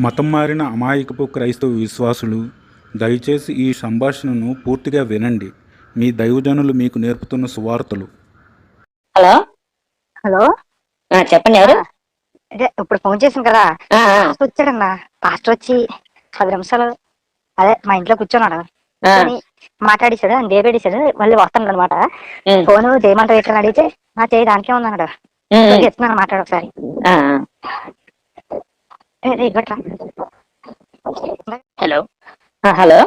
మతం మారిన అమాయకపు క్రైస్తవ విశ్వాసులు దయచేసి ఈ సంభాషణను పూర్తిగా వినండి. మీ దైవజనులు మీకు నేర్పుతున్న సువార్తలు. హలో? హలో? ఆ, చెప్పండి ఎవరు? అదే ఇప్పుడు ఫోన్ చేసాను కదా. ఆ, ఆ, పాస్టర్ వచ్చాడన్న. పాస్టర్ వచ్చి పది నిమిషాలు అదే మా ఇంట్లో కూర్చున్నాడు. ఆ, కూర్చొని మాట్లాడేశాడు అని దేవేడేశాడు మళ్ళీ వస్తాడు అనమాట. ఉమ్, ఫోన్ చేయమంటారు ఎట్లా అడిగితే నా చేయి దానికే ఉందన్నాడు. ఉమ్, మాట్లాడు ఒకసారి. ఆ. హలో. హలో.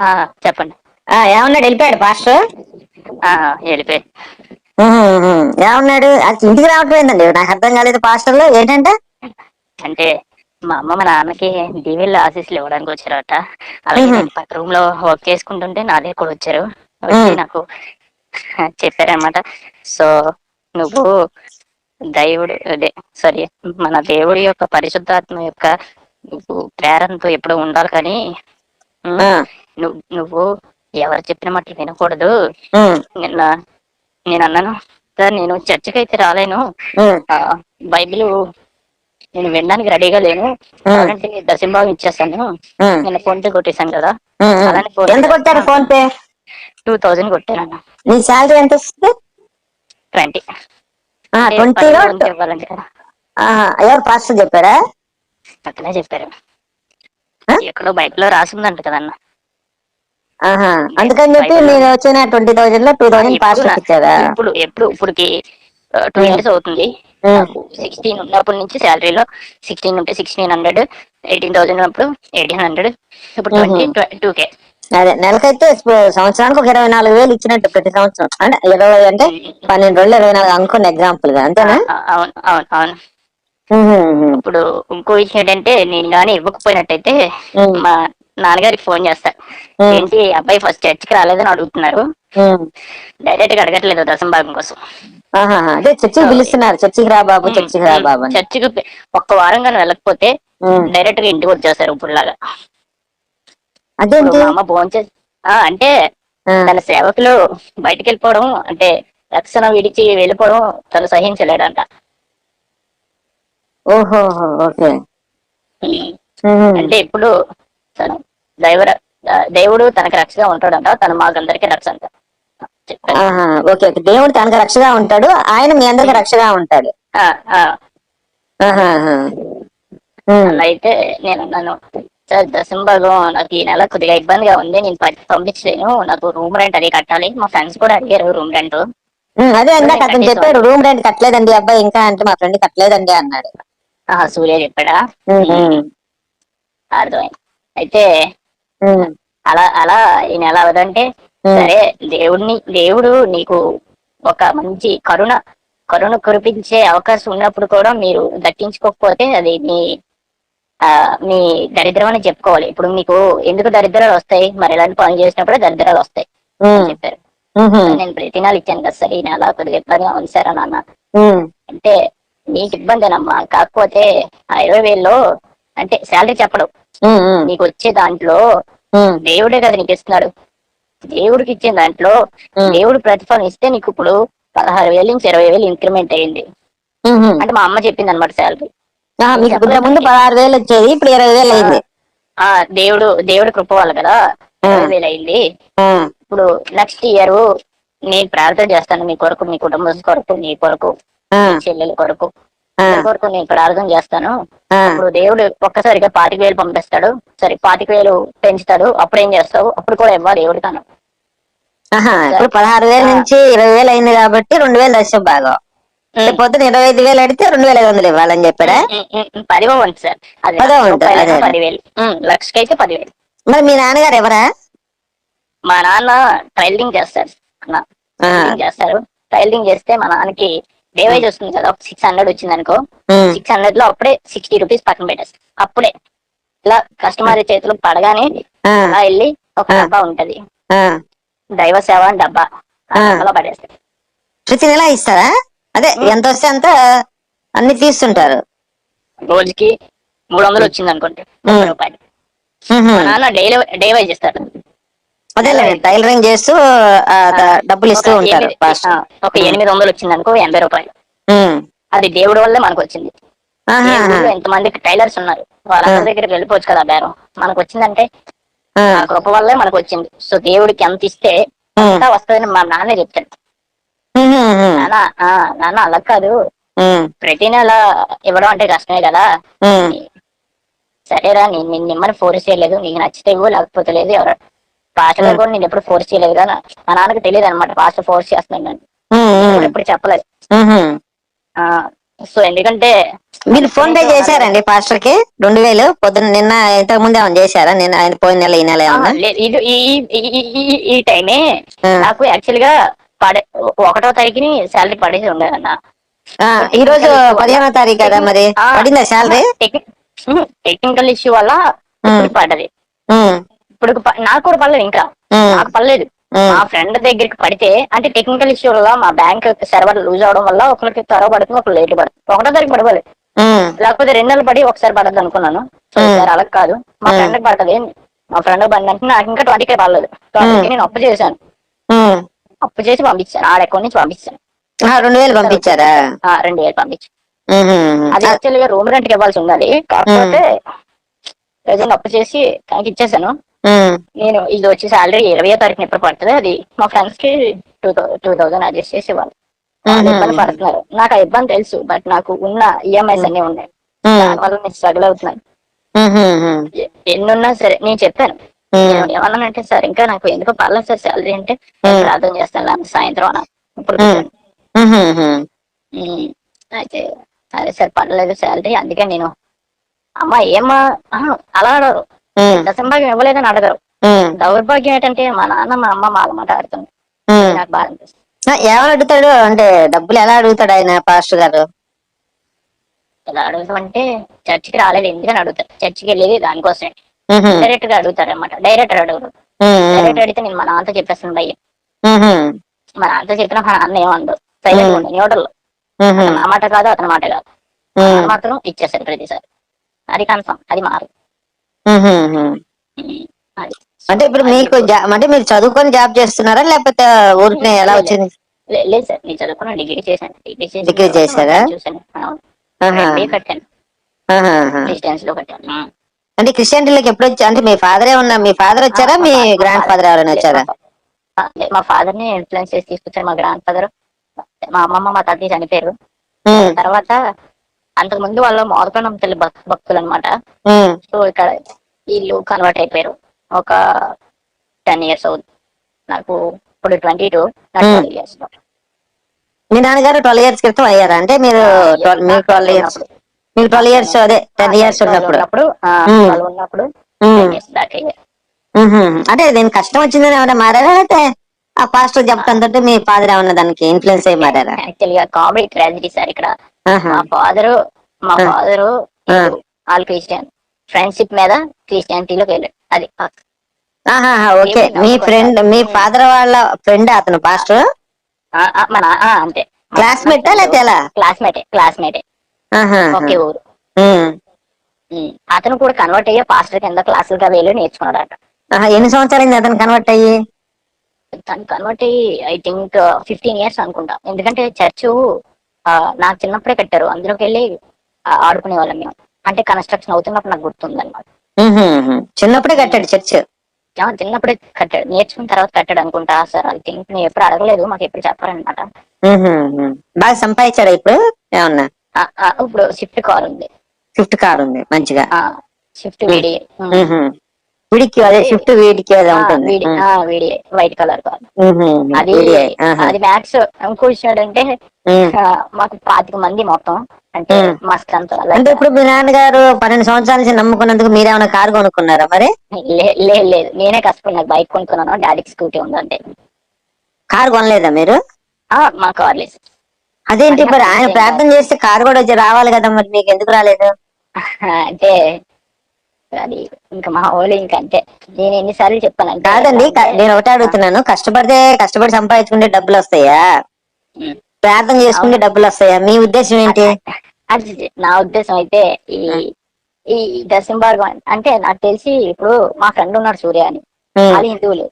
ఆ, చెప్పండి. ఆ, ఏమన్నాడు? వెళ్ళిపోయాడు పాస్టర్? ఆ, వెళ్ళిపోయి ఉహు, ఉహు. ఏమన్నాడు? అసలు ఇంటికి రావటం ఏందండి నాకు అర్థం కాలేదు పాస్టర్లు. ఏంటంటే? అంటే మా అమ్మ మా నాన్నకి డివిల్ ఆశీస్సులు ఇవ్వడానికి వచ్చారట. అలాగే పక్క రూమ్లో వర్క్ చేసుకుంటుంటే నా దగ్గర కూడా వచ్చారు. వచ్చి. నాకు చెప్పారనమాట సో నువ్వు దైవుడు అదే సారీ మన దేవుడి యొక్క పరిశుద్ధాత్మ యొక్క నువ్వు ప్రేరణతో ఎప్పుడు ఉండాలి కానీ నువ్వు నువ్వు ఎవరు చెప్పిన మాటలు వినకూడదు. నిన్న నేను అన్నాను సార్ నేను చర్చికి అయితే రాలేను బైబిల్ నేను వినడానికి రెడీగా లేను. అలాంటి దశంభాగం ఇచ్చేస్తాను. ఉమ్, నేను ఫోన్ పే కొట్టేశాను కదా. అలానే ఎంత కొట్టారు ఫోన్ పే? టూ థౌజండ్ కొట్టాను నీ శాలరీ ఎంత ట్వంటీ. ట్వంటీలో ఎవరు పాస్టర్ చెప్పారా? అట్లనే చెప్పారు? ఎక్కడో బైక్లో రాసిందంట కదన్న. అందుకని చెప్పి నేను వచ్చిన ట్వంటీ థౌజండ్లో టూ పాస్టర్ నా- ఇచ్చారా? ఇప్పుడు ఎప్పుడు ఇప్పటికి టూ. ఇయర్స్ అవుతుంది. సిక్స్టీన్ ఉన్నప్పటి నుంచి శాలరీలో సిక్స్టీన్ ఉంటే సిక్స్టీన్ హండ్రెడ్ ఎయిటీన్ థౌసండ్ ఉన్నప్పుడు ఎయిటీన్ హండ్రెడ్ ఇప్పుడు ట్వంటీ టూ కే అదే నెలకైతే సంవత్సరానికి ఒక ఇరవై నాలుగు వేలు ఇచ్చినట్టు ప్రతి సంవత్సరం. అంటే ఇరవై అంటే పన్నెండు రోజులు ఇరవై నాలుగు అనుకున్న ఎగ్జాంపుల్గా అంతేనా? అవును అవును అవును. ఇప్పుడు ఇంకో విషయం ఏంటంటే నేను కానీ ఇవ్వకపోయినట్టయితే మా నాన్నగారికి ఫోన్ చేస్తా. ఏంటి అబ్బాయి ఫస్ట్ చర్చికి రాలేదని అడుగుతున్నారు. డైరెక్ట్గా అడగట్లేదు దశం భాగం కోసం. ఆహా, అదే చర్చికి పిలుస్తున్నారు. చర్చికి రా బాబు చర్చికి రా బాబు చర్చికి ఒక్క వారం కానీ వెళ్ళకపోతే డైరెక్ట్గా ఇంటికి వచ్చేస్తారు ఇప్పుడులాగా ఇప్పుడు అదేంటి అమ్మ భోంచే అంటే ఆ, తన సేవకులు బయటికి వెళ్ళిపోవడం అంటే రక్షణ విడిచి వెళ్ళిపోవడం తను సహించలేడంట. ఓహో ఓకే. అంటే ఇప్పుడు తను దైవ దేవుడు తనకి రక్షగా ఉంటాడంట తను మాకందరికి రక్ష అంట ఓకే ఓకే. దేవుడు తనకు రక్షగా ఉంటాడు ఆయన మీ అందరికి రక్షగా ఉంటాడు. అయితే నేను అన్నాను సార్ దశంభాగం నాకు ఈ నెల కొద్దిగా ఇబ్బందిగా ఉంది. నేను పంపించలేను. నాకు రూమ్ రెంట్ అది కట్టాలి. మా ఫ్రెండ్స్ కూడా అడిగారు రూమ్ రెంట్. అదే ఇందాక అతను చెప్పాడు రూమ్ రెంట్ కట్టలేదండి అబ్బాయి. ఇంకా అంటే మా ఫ్రెండ్ కట్టలేదండి అన్నాడు. సూర్య చెప్పాడా? అర్థమైంది. అయితే అలా అలా ఈ నెల అవదంటే సరే దేవుడిని దేవుడు నీకు ఒక మంచి కరుణ కరుణ కురిపించే అవకాశం ఉన్నప్పుడు కూడా మీరు దక్కించుకోకపోతే అది మీ మీ దరిద్రం అని చెప్పుకోవాలి. ఇప్పుడు మీకు ఎందుకు దరిద్రాలు వస్తాయి? మరి ఇలాంటి పనులు చేసినప్పుడు దరిద్రాలు వస్తాయి. చెప్పారు. నేను ప్రతి నెల ఇచ్చాను కదా సరే. ఈ నెల కొద్దిగా ఇబ్బందిగా ఉంది సార్ అని అన్నా అంటే నీకు ఇబ్బందేనమ్మా కాకపోతే ఆ ఇరవై వేల్లో అంటే శాలరీ చెప్పడం. నీకు వచ్చే దాంట్లో దేవుడే కదా నీకు ఇస్తున్నాడు. దేవుడికి ఇచ్చే దాంట్లో దేవుడు ప్రతిఫలం ఇస్తే నీకు ఇప్పుడు పదహారు వేలు నుంచి ఇరవై వేలు ఇంక్రిమెంట్ అయ్యింది. అంటే మా అమ్మ చెప్పింది అనమాట శాలరీ. మీకు ముందు పదహారు వేలు వచ్చేది ఇప్పుడు ఇరవై వేలు అయింది. ఆ దేవుడు దేవుడి కృప వల్ల కదా ఇరవై వేలు అయింది. ఇప్పుడు నెక్స్ట్ ఇయర్ నేను ప్రార్థన చేస్తాను మీ కొరకు మీ కుటుంబం కొరకు మీ కొరకు చెల్లెల కొరకు. కొరకు నేను ప్రార్థన చేస్తాను. ఆ. అప్పుడు దేవుడు ఒక్కసారిగా పాతిక వేలు పంపిస్తాడు. సరే పాతిక వేలు పెంచుతాడు. అప్పుడు ఏం చేస్తావు? అప్పుడు కూడా ఇవ్వాలి దేవుడి తను ఇప్పుడు పదహారు వేల నుంచి ఇరవై వేలు అయింది కాబట్టి రెండు వేలు దశ భాగం. రేపు పొద్దున ఇరవై ఐదు వేలు అడిగితే రెండు వేల ఐదు వందలు ఇవ్వాలని చెప్పాడా? పదివో ఉంది సార్. అది. పదో అదే. పదివేలు. లక్షకి అయితే పదివేలు. మరి మీ నాన్నగారు ఎవరా? మా నాన్న టైలరింగ్ చేస్తారు. చేస్తారు. టైలరింగ్ చేస్తే మా నాన్నకి డేవేజ్ వస్తుంది కదా ఒక సిక్స్ హండ్రెడ్ వచ్చింది అనుకో. సిక్స్ హండ్రెడ్లో అప్పుడే సిక్స్టీ రూపీస్ పక్కన పెట్టేస్తారు. అప్పుడే. ఇలా కస్టమర్ చేతిలో పడగానే అలా వెళ్ళి ఒక. డబ్బా ఉంటది. దైవ సేవ అని డబ్బా. డబ్బాలో పడేస్తారు. ప్రతి నెల ఇస్తారా? అదే ఎంత వస్తే అంత అన్ని తీస్తుంటారు. రోజుకి మూడు వందలు వచ్చింది అనుకోండి ముప్పై రూపాయలు. ఉహు. మా నాన్న డైలీ డే వైజ్ చేస్తాడు అదే టైలరింగ్ చేస్తూ డబ్బులు ఇస్తూ ఉంటారు ఒక ఎనిమిది వందలు వచ్చింది అనుకో ఎనభై రూపాయలు. అది దేవుడి వల్లే మనకు వచ్చింది. ఎంతమందికి టైలర్స్ ఉన్నారు. వాళ్ళందరి దగ్గరికి వెళ్ళిపోవచ్చు కదా బేరం. మనకు వచ్చిందంటే కృప వల్లే మనకు వచ్చింది. సో దేవుడికి ఎంత ఇస్తే అంతా వస్తుందని మా నాన్నే చెప్తాడు. నాన్న ఆ, నాన్న అలా కాదు. ప్రతి నెల ఇవ్వడం అంటే కష్టమే కదా. సరేరా నేను నిన్ను ఫోర్స్ చేయలేదు. నీకు నచ్చితే ఇవ్వు లేకపోతే లేదు. ఎవరు పాస్టర్ గారు కూడా నేను ఎప్పుడు ఫోర్స్ చేయలేదు కదా మా నాన్నకి తెలియదు అనమాట పాస్టర్ ఫోర్స్ చేస్తున్నాను ఎప్పుడు చెప్పలేదు. ఆ సో ఎందుకంటే మీరు ఫోన్ పే చేశారండి పాస్టర్కి రెండు వేలు? పొద్దున్న నిన్న ఇంతకు ముందు ఏమైనా చేశారా? నిన్న ఆయన పోయిన నెల ఈ నెల ఆ, ఏమన్నా ఇది ఈ ఈ- ఈ- ఈ- ఈ టైమే. నాకు యాక్చువల్గా పడే ఒకటో తారీఖుని శాలరీ పడేసి ఉండేది అన్న ఆ, ఈ రోజు పదిహేనో తారీఖు కదా మరి? పడిందా శాలరీ? టెక్నికల్ ఇష్యూ వల్ల పడ్డది. ఇప్పుడు నాకు కూడా పడలేదు ఇంకా. నాకు పడలేదు. మా ఫ్రెండ్ దగ్గరికి పడితే అంటే టెక్నికల్ ఇష్యూ వల్ల మా బ్యాంక్ సర్వర్ లూజ్ అవడం వల్ల ఒకరికి త్వర పడుతుంది ఒకరు లేట్ పడుతుంది. ఒకటో తారీఖు పడవాలి లేకపోతే రెండు నెలలు పడి ఒకసారి పడద్దు అనుకున్నాను. అలా కాదు. మా. ఫ్రెండ్ పడుతుంది. మా ఫ్రెండ్ పడినంటే నాకు ఇంకా ట్వంటీకే పడలేదు. నేను అప్పు చేశాను. అప్పు చేసి పంపించాను ఆడ అకౌంట్ నుంచి పంపించాను రెండు వేలు పంపించారా? రెండు వేలు పంపించాను ఉహు. అది యాక్చువల్గా రూమ్ రెంట్కి ఇవ్వాల్సి ఉండాలి. కాకపోతే ప్రజెంట్ అప్పు చేసి తనకి ఇచ్చేసాను. నేను ఇది వచ్చి సాలరీ ఇరవై తారీఖున ఎప్పుడు పడుతుంది? అది మా ఫ్రెండ్స్కి టూ టూ థౌసండ్ అడ్జస్ట్ చేసి ఇవ్వాలి. ఇబ్బంది పడుతున్నారు. నాకు ఆ ఇబ్బంది తెలుసు బట్ నాకు ఉన్న ఈఎంఐస్ అన్ని ఉన్నాయి. దానివల్ల నేను స్ట్రగుల్ అవుతున్నాను. ఎన్నున్నా సరే నేను చెప్పాను. ఏమన్నానంటే సార్ ఇంకా నాకు ఎందుకో పర్లేదు సార్ శాలరీ అంటే. ప్రార్థన చేస్తాను సాయంత్రం ఇప్పుడు. అయితే అదే సార్ పడలేదు శాలరీ అందుకే నేను అమ్మ ఆహా, అలా అడగరు ఉమ్, దశంభాగం ఇవ్వలేదని అడగరు. దౌర్భాగ్యం ఏంటంటే మా నాన్న మా అమ్మ వాళ్ళ మాట ఆడుతుంది. నాకు బాధ అనిపిస్తుంది. ఏమని అడుగుతాడు? అంటే డబ్బులు ఎలా అడుగుతాడు ఆయన పాస్టర్ గారు? ఇలా అడుగుతామంటే చర్చికి రాలేదు ఎందుకని అడుగుతారు? చర్చికి వెళ్ళేది దానికోసమే. డైరెక్ట్గా అడుగుతారు అనమాట డైరెక్ట్ అడగరు డైరెక్ట్ అడిగితే నేను మా నాన్నతో చెప్పేస్తాను భయ్య. మా నాన్నతో చెప్పిన మా నాన్న ఏమండు సైలెంట్ ఉండి న్యూట్రల్ నా మాట కాదు అతని మాట కాదు. మాత్రం ఇచ్చేసారు ప్రతిసారి. అది కన్ఫర్మ్ అది మారు. అది. అంటే ఇప్పుడు మీకు అంటే మీరు చదువుకొని జాబ్ చేస్తున్నారా? లేకపోతే ఊరికే ఎలా వచ్చింది? లే- లేదు సార్ నేను చదువుకున్న డిగ్రీ చేశాను. డిగ్రీ చేసిన చేశారా? ఎంబీఏ కట్టాను. డిస్టెన్స్లో కట్టాను. అంటే క్రిస్టియానిటీలోకి ఎప్పుడు వచ్చా అంటే మీ ఫాదరే ఉన్నా మీ ఫాదర్ వచ్చారా? మీ గ్రాండ్ ఫాదర్- ఎవరైనా వచ్చారా? మా ఫాదర్ని ఇన్ఫ్లుయెన్స్ చేసి తీసుకొచ్చారు మా గ్రాండ్ ఫాదర్ మా అమ్మమ్మ మా తాతయ్య చనిపోయారు. తర్వాత అంతకు ముందు వాళ్ళు మోదకొండం తల్లి భక్- భక్తులు అనమాట సో ఇక్కడ వీళ్ళు కన్వర్ట్ అయిపోయారు. ఒక టెన్ ఇయర్స్ అవుతుంది నాకు ఇప్పుడు ట్వంటీ టూ ఇయర్స్ మీ నాన్నగారు ట్వెల్వ్ ఇయర్స్ క్రితం అయ్యారా? అంటే మీరు 12 మీకు ట్వెల్వ్ ఇయర్స్ మీకు ట్వెల్వ్ ఇయర్స్ అదే టెన్ ఇయర్స్ ఉన్నప్పుడు. ఉన్నప్పుడు. అంటే నేను కష్టం వచ్చిందని ఏమైనా మారారా? లేకపోతే ఆ పాస్టర్ చెప్పడంతో మీ ఫాదర్ ఏమన్నా దానికి ఇన్ఫ్లుయెన్స్ అయ్యి మారారా? యాక్చువల్గా కామెడీ ట్రాజడీ సార్ ఇక్కడ. మా ఫాదరు మా. ఫాదరు. All Christian. ఫ్రెండ్షిప్ మీద క్రిస్టియానిటీలోకి వెళ్ళాడు అది ఆహా, ఓకే. మీ ఫ్రెండ్. మీ ఫాదర్ వాళ్ళ ఫ్రెండ్ అతను పాస్టర్? మన ఆ, అంతే. ఆ లేకపోతే ఎలా? క్లాస్మేటే క్లాస్మేటే. ఒకే ఊరు. అతను కూడా కన్వర్ట్ అయ్యే పాస్టర్ కింద క్లాసులుగా వెళ్ళి నేర్చుకున్నాడట. ఆహా, ఎన్ని సంవత్సరాలు అతను కన్వర్ట్ అయ్యి? తను కన్వర్ట్ అయ్యి ఐ థింక్ ఫిఫ్టీన్ ఇయర్స్ అనుకుంటా. ఎందుకంటే చర్చ్ నాకు చిన్నప్పుడే కట్టారు. అందులోకి వెళ్ళి ఆడుకునే వాళ్ళం మేము. అంటే కన్స్ట్రక్షన్ అవుతున్నప్పుడు నాకు గుర్తుంది అనమాట. చిన్నప్పుడే కట్టాడు చర్చ్. చిన్నప్పుడే కట్టాడు. నేర్చుకున్న తర్వాత కట్టాడు అనుకుంటా. సార్ ఐ థింక్ నేను ఎప్పుడు అడగలేదు. మాకు ఎప్పుడు చెప్పారనమాట. బాగా సంపాదించాడా ఇప్పుడు? ఏమన్నా? ఇప్పుడు షిఫ్ట్ కార్ ఉంది. స్విఫ్ట్ కార్ ఉంది మంచిగా. షిఫ్ట్ వీడి. వీడికి అదే స్విఫ్ట్ వీడికి అదే ఉంటుంది. వీడి వైట్ కలర్ కార్. అది. అది మ్యాక్స్. ఆ, మాకు పాతిక మంది మొత్తం. అంటే. మస్త్ అంత అంటే ఇప్పుడు మీ నాన్నగారు పన్నెండు సంవత్సరాల నుంచి నమ్ముకున్నందుకు మీరేమైనా కారు కొనుక్కున్నారా మరి? లేదు లేదు. నేనే కష్టపడి నాకు బైక్ కొనుక్కున్నాను. డాడీకి స్కూటీ ఉందంటే. కారు కొనలేదా మీరు? ఆ, మా కార్ లేదు అదేంటి అది మరి ఆయన ప్రార్థన చేస్తే కారు కూడా వచ్చి రావాలి కదా మరి మీకు ఎందుకు రాలేదు? అంటే అది ఇంకా మా వాళ్ళు ఇంకా అంతే. నేను ఎన్నిసార్లు చెప్పానంటే కాదండి అంటే- నేను ఒకటే అడుగుతున్నాను. కష్టపడితే కష్టపడి సంపాదించుకుంటే డబ్బులు వస్తాయా. ప్రార్థన చేసుకుంటే డబ్బులు వస్తాయా? మీ ఉద్దేశం ఏంటి? అది నా ఉద్దేశం అయితే ఈ. ఈ దశంబార్గం అంటే నాకు తెలిసి ఇప్పుడు మా ఫ్రెండ్ ఉన్నాడు సూర్య అని. వాళ్ళు హిందువులు.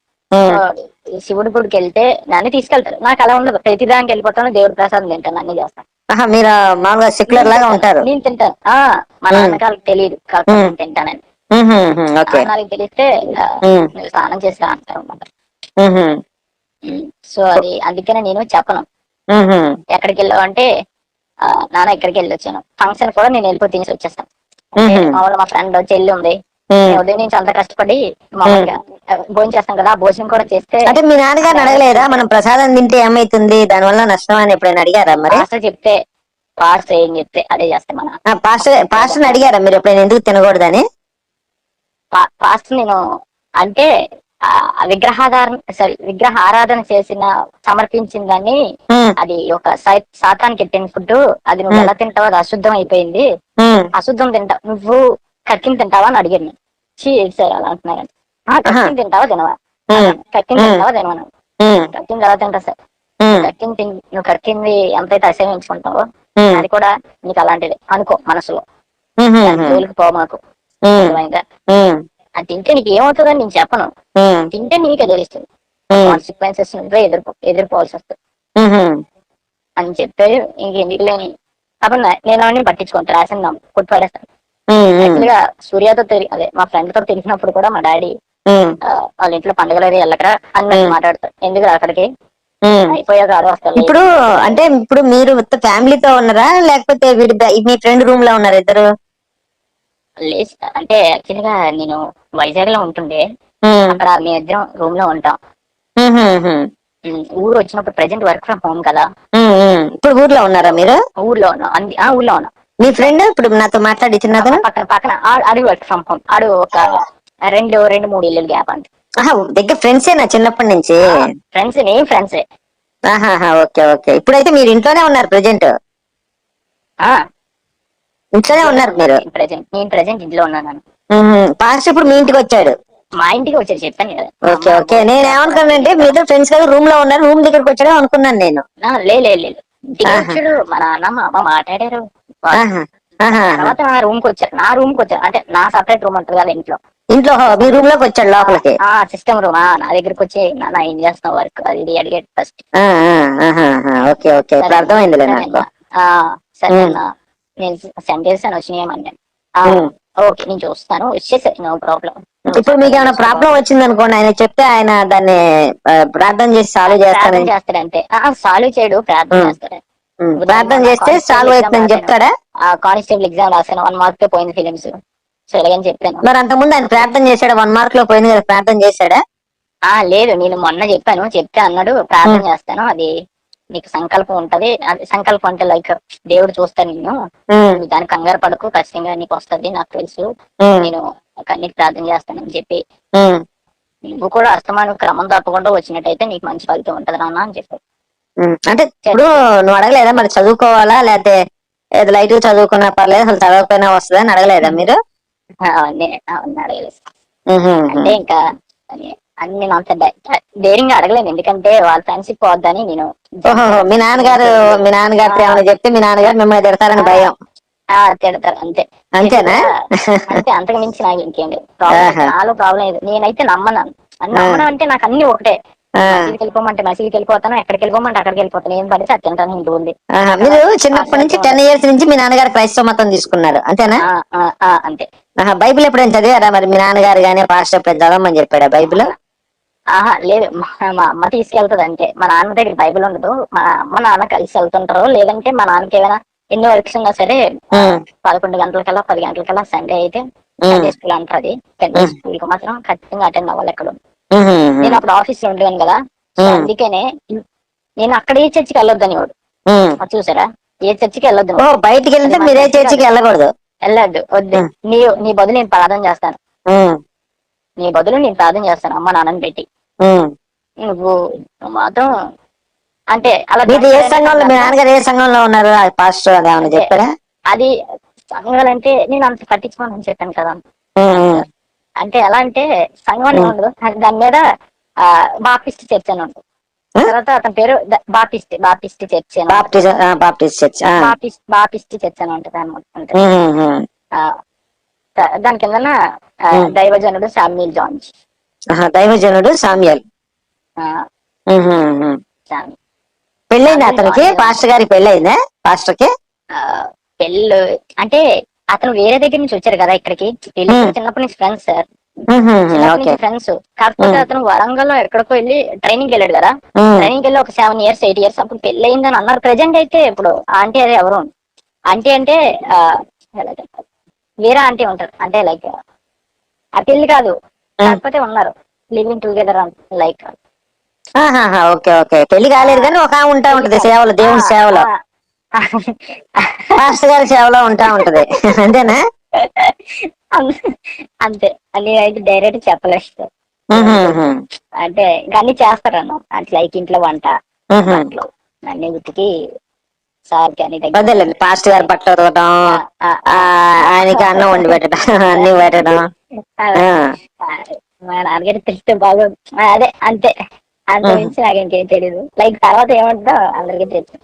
శివుడి గుడికి వెళ్తే నన్ను తీసుకెళ్తారు. నాకు అలా ఉండదు. ప్రతి దానికి వెళ్ళిపోతాను దేవుడి ప్రసాదం తింటాను అన్ని చేస్తాను. మీరు మామూలుగా సెక్యులర్ లాగా ఉంటారు. నేను తింటాను. ఆ మా మ్మ్. నాన్నగారికి తెలియదు. కాకపోతే తింటానని. నాన్నకి తెలిస్తే స్నానం చేసి రా అంటారు సో అది అందుకనే నేను చెప్పను. ఎక్కడికి వెళ్ళావు అంటే నాన్న ఇక్కడికి వెళ్ళి వచ్చాను ఫంక్షన్ కూడా నేను వెళ్ళిపోయి తినేసి వచ్చేస్తాను. మామూలు మా ఫ్రెండ్ చెల్లి ఉంది. ఉదయం నుంచి అంత కష్టపడి మామూలుగా భోజనం చేస్తాం కదా భోజనం కూడా చేస్తే అంటే మీ నాన్నగారిని అడగలేదా? మనం ప్రసాదం తింటే ఏమైతుంది? దానివల్ల నష్టం అని ఎప్పుడైనా అడిగారా మరి? పాస్టర్ చెప్తే పాస్టర్ ఏం చెప్తే అదే చేస్తే మన పాస్టర్ పాస్టర్ని అడిగారా మీరు ఎప్పుడైనా ఎందుకు తినకూడదని? పా- పాస్టర్ నేను అంటే విగ్రహాధారణ సారీ విగ్రహ ఆరాధన చేసిన సమర్పించిన దాన్ని అది ఒక సాతానికి ఎట్టిన ఫుడ్ అది నువ్వు. ఎలా తింటావో అది అశుద్ధం అయిపోయింది. అశుద్ధం తింటా నువ్వు కక్కిన తింటావా అని అడిగాను నేను. చీ సార్ అలా అంటున్నారు ఆ కక్కిన తింటావా తినవా? కక్కిన. తింటావా తినవా కక్కిన ఎలా తింటా సార్? కక్కిన తిన్ నువ్వు కక్కింది ఎంతైతే అసహించుకుంటావో అది కూడా నీకు అలాంటిది. అనుకో మనసులో. జోలికి పో మాకు. అది తింటే నీకు ఏమవుతుందని నేను చెప్పను. తింటే నీకే తెలుస్తుంది. కాన్సిక్వెన్సెస్ నువ్వే ఎదుర్కో ఎదుర్కోవాల్సి వస్తుంది. అని చెప్పే ఇంకెందుకు లేని అప్పుడు నేను అవన్నీ పట్టించుకుంటా రాసిన కొట్టి పడేస్తాను. ఉమ్, యాక్చువల్గా సూర్యతో అదే మా ఫ్రెండ్తో తెలిసినప్పుడు కూడా మా డాడీ వాళ్ళ ఇంట్లో పండుగలు అది వెళ్ళకరా Hmm. మాట్లాడతారు ఎందుకు అక్కడికి? ఇప్పుడు అంటే ఇప్పుడు మీరు ఫ్యామిలీతో ఉన్నారా? లేకపోతే వీడి మీ ఫ్రెండ్ రూమ్లో ఉన్నారా ఇద్దరు? అంటే యాక్చువల్గా నేను వైజాగ్లో ఉంటుండే అక్కడ మీ ఇద్దరం రూమ్లో ఉంటాం. ఊరు వచ్చినప్పుడు ప్రెజెంట్ వర్క్ ఫ్రమ్ హోమ్ కదా. ఇప్పుడు ఊర్లో ఉన్నారా మీరు? ఊర్లో ఉన్నాం ఊర్లో ఉన్నాం. మీ ఫ్రెండ్ ఇప్పుడు నాతో మాట్లాడి చిన్నతను? పక్కన పక్కన ఆ- ఆడు వర్క్ ఫ్రమ్ హోమ్ ఆడు ఒక రెండు రెండు మూడు ఇల్లు గ్యాప్ ఆహా, దగ్గర ఫ్రెండ్సేనా చిన్నప్పటి నుంచి? ఫ్రెండ్స్ నేను ఫ్రెండ్సే ఆహాహా, ఓకే ఓకే. ఇప్పుడైతే మీరు ఇంట్లోనే ఉన్నారు ప్రజెంట్ ఇంట్లోనే ఉన్నారు మీరు? ప్రెజెంట్ నేను ప్రెజెంట్ ఇంట్లో ఉన్నాను పాస్ట్ ఇప్పుడు మీ ఇంటికి వచ్చాడు. మా ఇంటికి వచ్చి చెప్పాను కదా. Okay okay. నేను ఏమనుకున్నానంటే మీతో ఫ్రెండ్స్ కదా రూమ్లో ఉన్నారు రూమ్ దగ్గరకు వచ్చాడే అనుకున్నాను నేను. ఆ, లే లే లేదు ఇంటికి ఆహా. వచ్చాడు మా నాన్న మా అమ్మ మాట్లాడారు. ఆహా, ఆహా, ఆహా. తర్వాత నా రూమ్కి వచ్చారు నా రూమ్కి వచ్చారు అంటే నా సపరేట్ రూమ్ ఉంటుంది కదా ఇంట్లో. ఇంట్లో మీ రూమ్లోకి వచ్చాడు లోపలికి? ఆ సిస్టమ్ రూమ్ నా దగ్గరికి వచ్చి నాన్న ఏం చేస్తున్నావు వర్క్ అది అడిగాడు ఫస్ట్ ఓకే ఓకే నాకు. సరే నేను సెండ్ చేశాను వచ్చినాయమన్నాను ఉమ్. ఓకే నేను చూస్తాను వచ్చేసాయి నో ప్రాబ్లం ఇప్పుడు మీకు ఏమైనా ప్రాబ్లం వచ్చింది అనుకోండి ఆయన చెప్తే ఆయన దాన్ని ప్రార్థన చేసి సాల్వ్ చేస్తానని చేస్తాడంటే సాల్వ్ చేయడు ప్రార్థన. చేస్తాడు. ప్రార్థన చేస్తే సాల్వ్ అవుతుందని చెప్తాడా? ఆ కానిస్టేబుల్ ఎగ్జామ్ రాశాను. వన్ మార్క్తో పోయింది ఫిలిమ్స్. సో ఇలాగని చెప్పాను. మరి అంతకుముందు ఆయన ప్రార్థన చేశాడా? వన్ మార్క్లో పోయింది కదా ప్రార్థన చేశాడా? ఆ లేదు. నేను మొన్న చెప్పాను. చెప్తే అన్నాడు ప్రార్థన చేస్తాను. అది నీకు సంకల్పం ఉంటది. అది సంకల్పం అంటే లైక్ దేవుడు చూస్తాను నేను దానికి కంగారు పడకు. ఖచ్చితంగా నీకు వస్తది నాకు తెలుసు. నేను నీకు ప్రార్థన చేస్తానని చెప్పి నువ్వు కూడా అస్తమానం క్రమం తప్పకుండా వచ్చినట్టయితే నీకు మంచి ఫలితం ఉంటది నాన్న అని చెప్పి ఉమ్. అంటే ఇప్పుడు నువ్వు అడగలేదా? మరి చదువుకోవాలా? లేకపోతే ఏదో లైట్గా చదువుకున్నా పర్లేదు అసలు చదవకపోయినా వస్తుందా అని అడగలేదా మీరు? అవన్నీ అవన్నీ అడగలేదు. అంటే ఇంకా అని- అన్ని నేను అంత ధైర్యంగా అడగలేను. ఎందుకంటే వాళ్ళ ఫ్రెండ్షిప్ పోద్దని నేను మీ నాన్నగారు మీ నాన్నగారితో ఏమైనా చెప్తే మీ నాన్నగారు మిమ్మల్ని తిడతారని భయం. ఆ, తిడతారు. అంతే. అంతేనా? అంతే అంతకు మించి నాకు ఇంకేం లేదు. ప్రాబ్లం. నాలో నేనైతే నమ్మను. అన్ని నమ్మడం అంటే నాకు అన్ని ఒకటే. మసీదుకి వెళ్ళిపోమంటే మసీదుకి వెళ్ళిపోతాను ఎక్కడికి వెళ్ళిపోమంటే అక్కడికి వెళ్ళిపోతాను ఏం పడితే అది తింటాను ఇంటి ఉంది మీరు చిన్నప్పటి నుంచి టెన్ ఇయర్స్ నుంచి మీ నాన్నగారు క్రైస్తవ మతం తీసుకున్నారు అంతేనా? అంతే. బైబిల్ ఎప్పుడైనా చదివారా మరి? మీ నాన్నగారు గానీ పాస్టర్ ఎప్పుడైనా చదవమని చెప్పాడా బైబిల్? ఆహా లేదు. మా అమ్మ తీసుకెళ్తది అంతే. మా నాన్న దగ్గర బైబిల్ ఉండదు. మా అమ్మ నాన్న కలిసి వెళ్తుంటారు. లేదంటే మా నాన్నకి ఏమైనా ఎన్ని వర్క్స్ ఉన్నా సరే. పదకొండు గంటలకల్లా పది గంటలకల్లా సండే అయితే స్కూల్ అంటారు సండే ఉమ్. స్కూల్కి మాత్రం ఖచ్చితంగా అటెండ్ అవ్వాలి ఎక్కడ. నేను అప్పుడు ఆఫీస్లో ఉండేవాను కదా. అందుకనే నేను అక్కడ ఏ చర్చికి వెళ్ళొద్దని వాడు. చూసారా? ఏ చర్చికి వెళ్ళొద్దు ఓ బయటికి వెళ్తే మీరే చర్చి చర్చికి. వెళ్ళకూడదు. వెళ్ళొద్దు. వద్దు. నీ నీ బదులు నేను ప్రార్థన చేస్తాను. నీ బదులు నేను ప్రార్థన చేస్తాను. అమ్మ నాన్నని పెట్టి. నువ్వు మాత్రం అంటే అలా మీరు ఏ సంఘంలో మీ నాన్నగారు ఏ సంఘంలో ఉన్నారు? పాస్టర్ అది ఏమైనా చెప్పారా? అది సంఘాలంటే నేను అంత పట్టించుకోనని చెప్పాను కదా. అంటే ఎలా అంటే సంఘం. ఉండదు దాని మీద ఆ బాపిస్ట్ చర్చ్ అని ఉంటుంది. ఆ? తర్వాత అతని పేరు బాపిస్ట్ బాపిస్ట్ చర్చ్ అని బాప్టిస్ట్ చర్చ్ ఆ. బాపిస్ట్ బాపిస్ట్ చర్చ్ అని ఉంటుంది అనమాట దాని కింద. దైవజనుడు శామ్యుల్ జాన్స్. దైవజనుడు సామ్యల్. పెళ్ళైందా సామ్యుల్ అతనికి? పాస్టర్ గారికి పెళ్ళైందా? పాస్టర్కి పెళ్ళు అంటే అతను వేరే దగ్గర నుంచి వచ్చారు కదా ఇక్కడికి. వీళ్ళు. చిన్నప్పటి నుంచి ఫ్రెండ్స్ సార్ ఫ్రెండ్స్ కాకపోతే. అతను వరంగల్లో ఎక్కడికో వెళ్ళి ట్రైనింగ్ వెళ్ళాడు కదా. ట్రైనింగ్ వెళ్ళి ఒక సెవెన్ ఇయర్స్ ఎయిట్ ఇయర్స్ అప్పుడు పెళ్ళి అయిందని అన్నారు. ప్రెజెంట్ అయితే ఇప్పుడు ఆంటీ అది ఎవరు? ఆంటీ అంటే? వేరే ఆంటీ ఉంటారు. అంటే లైక్ ఆ పెళ్ళి కాదు. కాకపోతే ఉన్నారు. Living together like okay okay. పెళ్ళి కాలేదు కానీ ఒక ఉంటా ఉంటది సేవలో దేవుని సేవలో. పాస్టర్ గారి సేవలో ఉంటా ఉంటది. అంతేనా? అంతే. అని అయితే డైరెక్ట్ చెప్పలేదు అంటే ఇంకా అన్ని చేస్తారన్న అట్లా లైక్ ఇంట్లో వంట అన్ని ఉతికి సార్ కానీ పాస్టర్ గారి బట్టలు ఆయనకి అన్నం వండి పెట్టడం అన్ని పెట్టడం. మా నాన్నగారి తెలిస్తే బాగా అదే అంతే. అంత. మించి నాకు ఇంకేం తెలియదు లైక్ తర్వాత ఏమంటుందో అందరికీ తెలుసు.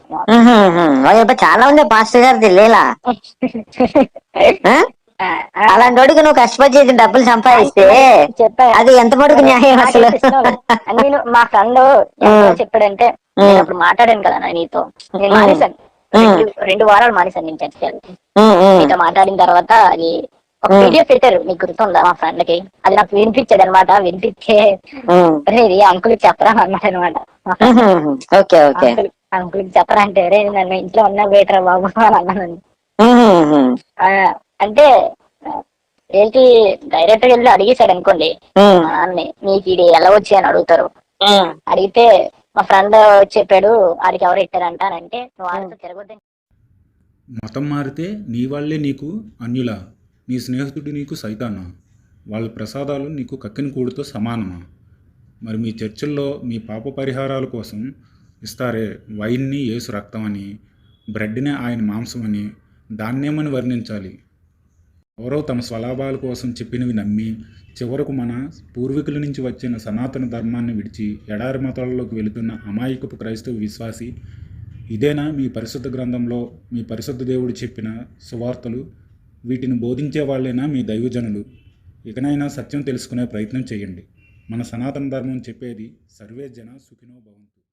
చాలా ఉంది పాస్టర్ గారిది లీలా? ఆ? ఆ, ఆ, అలాంటి వాడికి నువ్వు కష్టపడి చేసి డబ్బులు సంపాదిస్తే చెప్పా అది ఎంత మటుకు న్యాయం అసలు. నేను మా ఫ్రెండ్ చెప్పాడంటే నేను అప్పుడు మాట్లాడాను కదా నా నీతో. నేను. మానేశాను. రెండు వారాలు మానేశాను నేను చర్చ మీతో మాట్లాడిన తర్వాత అది ఒక. వీడియో పెట్టారు మీకు గుర్తుందా మా ఫ్రెండ్కి? అది నాకు వినిపించాడు అనమాట "అరే, ఇది అంకుల్ చెప్పరా అన్నాడు అనమాట. Okay okay. అంకుల్ చెప్పరా అంటే రే నన్ను ఇంట్లో ఉన్నా బెటర్ బాబు అని అన్నాను. అంటే ఏంటి డైరెక్ట్గా వెళ్ళి అడిగేశాడు అనుకోండి నీకు ఇది ఎలా వచ్చి? అని అడుగుతారు. అడిగితే మా ఫ్రెండ్ చెప్పాడు ఆడికి ఎవరు ఇట్టారంట అని అంటే నువ్వు తిరగొద్దని మతం మారితే నీ వాళ్ళే నీకు అన్యులా? నీ స్నేహితుడు నీకు సైతానా? వాళ్ళ ప్రసాదాలు నీకు కక్కిన కూడుతో సమానమా? మరి మీ చర్చిల్లో మీ పాప పరిహారాల కోసం ఇస్తారే వైన్ని యేసు రక్తం అని బ్రెడ్ని ఆయన మాంసం అని దాన్నేమని వర్ణించాలి. ఎవరో తమ స్వలాభాల కోసం చెప్పినవి నమ్మి చివరకు మన పూర్వీకుల నుంచి వచ్చిన సనాతన ధర్మాన్ని విడిచి ఎడారి మతాలలోకి వెళుతున్న అమాయకపు క్రైస్తవ విశ్వాసి ఇదేనా మీ పరిశుద్ధ గ్రంథంలో మీ పరిశుద్ధ దేవుడు చెప్పిన సువార్తలు? వీటిని బోధించే వాళ్ళైనా మీ దైవజనులు. ఇకనైనా సత్యం తెలుసుకునే ప్రయత్నం చేయండి. మన సనాతన ధర్మం చెప్పేది సర్వే జన సుఖినో భవంతు.